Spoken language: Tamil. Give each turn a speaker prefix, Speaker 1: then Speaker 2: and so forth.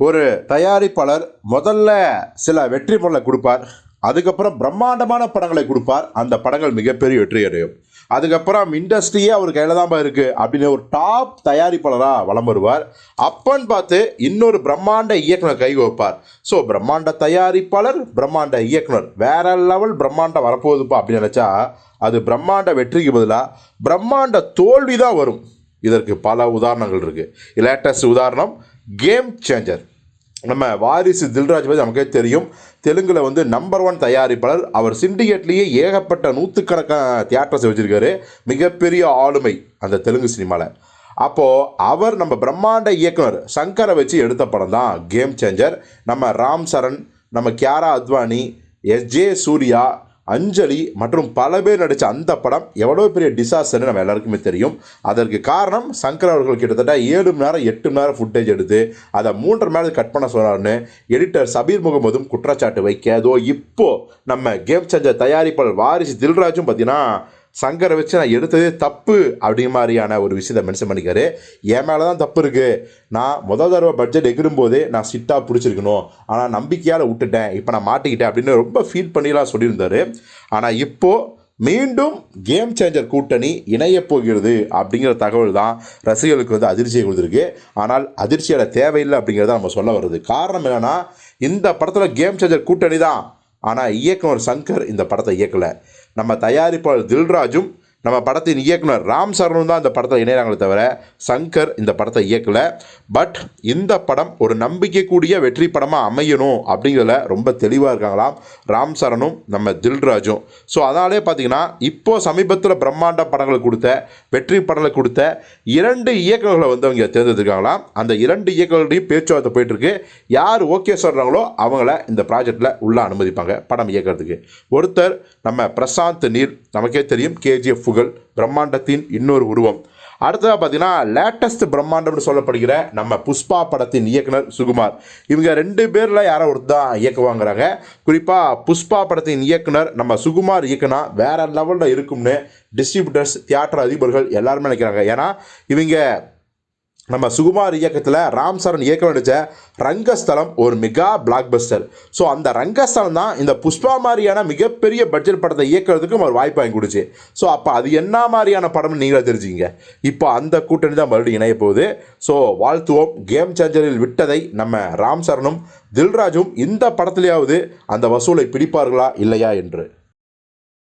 Speaker 1: ஒரு தயாரிப்பாளர் முதல்ல சில வெற்றி படங்களை கொடுப்பார். அதுக்கப்புறம் பிரம்மாண்டமான படங்களை கொடுப்பார். அந்த படங்கள் மிகப்பெரிய வெற்றி அடையும். அதுக்கப்புறம் இண்டஸ்ட்ரியே அவர் கையில் தான் இருக்குது அப்படின்னு ஒரு டாப் தயாரிப்பாளராக வலம் வருவார். அப்பன்னு பார்த்து இன்னொரு பிரம்மாண்ட இயக்குனர் கை வைப்பார் ஸோ பிரம்மாண்ட தயாரிப்பாளர் பிரம்மாண்ட இயக்குனர். வேற லெவல் பிரம்மாண்டம் வரப்போகுதுப்பா அப்படின்னு நினச்சா அது பிரம்மாண்ட வெற்றிக்கு பதிலாக பிரம்மாண்ட தோல்வி தான் வரும். இதற்கு பல உதாரணங்கள் இருக்குது லேட்டஸ்ட் உதாரணம் கேம் சேஞ்சர் நம்ம வாரிசு தில்ராஜ் பற்றி நமக்கே தெரியும். தெலுங்கில் வந்து நம்பர் ஒன் தயாரிப்பாளர். அவர் சிண்டிகேட்லேயே ஏகப்பட்ட நூற்றுக்கணக்கான தியேட்டர்ஸ் வச்சுருக்காரு. மிகப்பெரிய ஆளுமை அந்த தெலுங்கு சினிமாவில் அப்போது அவர் நம்ம பிரம்மாண்ட இயக்குனர் சங்கரை வச்சு எடுத்த படம் தான் கேம் சேஞ்சர் நம்ம ராம் சரண் நம்ம கியாரா அத்வானி எஸ் ஜே சூர்யா அஞ்சலி மற்றும் பல பேர் நடித்த அந்த படம் எவ்வளோ பெரிய டிசாஸ்டர்னு நம்ம எல்லாருக்குமே தெரியும். அதற்கு காரணம் சங்கர் அவர்கள் கிட்டத்தட்ட ஏழு மணி நேரம் எட்டு மணி நேரம் ஃபுட்டேஜ் எடுத்து அதை மூன்றரை மணி நேரம் கட் பண்ண சொன்னார்னு எடிட்டர் சபீர் முகமதும் குற்றச்சாட்டு வைக்க அதோ இப்போது நம்ம கேம் சேஞ்சர் தயாரிப்பாளர் வாரிசு தில்ராஜும் பார்த்தீங்கன்னா சங்கரை வச்சு நான் எடுத்ததே தப்பு அப்படி மாதிரியான ஒரு விஷயத்தை மென்ஷன் பண்ணிக்காரு. என் மேலே தான் தப்பு இருக்குது நான் முதல் தடவை பட்ஜெட் எகிரும்போதே நான் சிட்டாக பிடிச்சிருக்கணும். ஆனால் நம்பிக்கையால் விட்டுட்டேன். இப்போ நான் மாட்டிக்கிட்டேன் அப்படின்னு ரொம்ப ஃபீல் பண்ணிலாம் சொல்லியிருந்தார். ஆனால் இப்போது மீண்டும் கேம் சேஞ்சர் கூட்டணி இணையப் போகிறது அப்படிங்கிற தகவல் தான் ரசிகர்களுக்கு வந்து அதிர்ச்சியை கொடுத்துருக்கு. ஆனால் அதிர்ச்சியோட தேவையில்லை அப்படிங்கிறத நம்ம சொல்ல வருது காரணம் என்னென்னா இந்த படத்தில் கேம் சேஞ்சர் கூட்டணி தான். ஆனால் இயக்குனர் சங்கர் இந்த படத்தை இயக்கலை. நம்ம தயாரிப்பாளர் தில்ராஜும் நம்ம படத்தின் இயக்குனர் ராம் சரணும் தான் இந்த படத்தை இணையறாங்களே தவிர சங்கர் இந்த படத்தை இயக்கலை. பட் இந்த படம் ஒரு நம்பிக்கைக்கூடிய வெற்றி படமாக அமையணும் அப்படிங்கிறதுல ரொம்ப தெளிவாக இருக்காங்களாம் ராம் சரணும் நம்ம தில்ராஜும். ஸோ அதனாலே பார்த்தீங்கன்னா இப்போது சமீபத்தில் பிரம்மாண்ட படங்களை கொடுத்த வெற்றி படங்களை கொடுத்த இரண்டு இயக்குநர்களை வந்து அவங்க தேர்ந்தெடுத்துருக்காங்களாம். அந்த இரண்டு இயக்குநர்களையும் பேச்சுவார்த்தை போயிட்டுருக்கு. யார் ஓகே சொல்கிறாங்களோ அவங்கள இந்த ப்ராஜெக்டில் உள்ளே அனுமதிப்பாங்க படம் இயக்கிறதுக்கு. ஒருத்தர் நம்ம பிரசாந்த் நீர் நமக்கே தெரியும் கேஜிஎஃப் புகழ் பிரம்மாண்டத்தின் இன்னொரு உருவம். அடுத்ததாக பார்த்தீங்கன்னா லேட்டஸ்ட் பிரம்மாண்டம்னு சொல்லப்படுகிற நம்ம புஷ்பா படத்தின் இயக்குனர் சுகுமார். இவங்க ரெண்டு பேரில் யாரோ ஒருத்தர் தான் இயக்குவாங்கிறாங்க. குறிப்பாக புஷ்பா படத்தின் இயக்குனர் நம்ம சுகுமார் இயக்குனா வேற லெவலில் இருக்கும்னு டிஸ்ட்ரிபியூட்டர்ஸ் தியேட்டர் அதிபர்கள் எல்லாருமே நினைக்கிறாங்க. ஏன்னா இவங்க நம்ம சுகுமார் இயக்கத்தில் ராம் சரண் இயக்கம் நடித்த ரங்கஸ்தலம் ஒரு மெகா பிளாக் பஸ்டர் ஸோ அந்த ரங்கஸ்தலம் தான் இந்த புஷ்பா மாதிரியான மிகப்பெரிய பட்ஜெட் படத்தை இயக்கிறதுக்கும் ஒரு வாய்ப்பு வாங்கி கொடுச்சு ஸோ அப்போ அது என்ன மாதிரியான படம்னு நீங்களே தெரிஞ்சுங்க இப்போ அந்த கூட்டணி தான் மறுபடியும் இணைய போகுது. ஸோ வாழ்த்துவோம். கேம் சேஞ்சரில் விட்டதை நம்ம ராம் சரணும் தில்ராஜும் இந்த படத்துலையாவது அந்த வசூலை பிடிப்பார்களா இல்லையா என்று.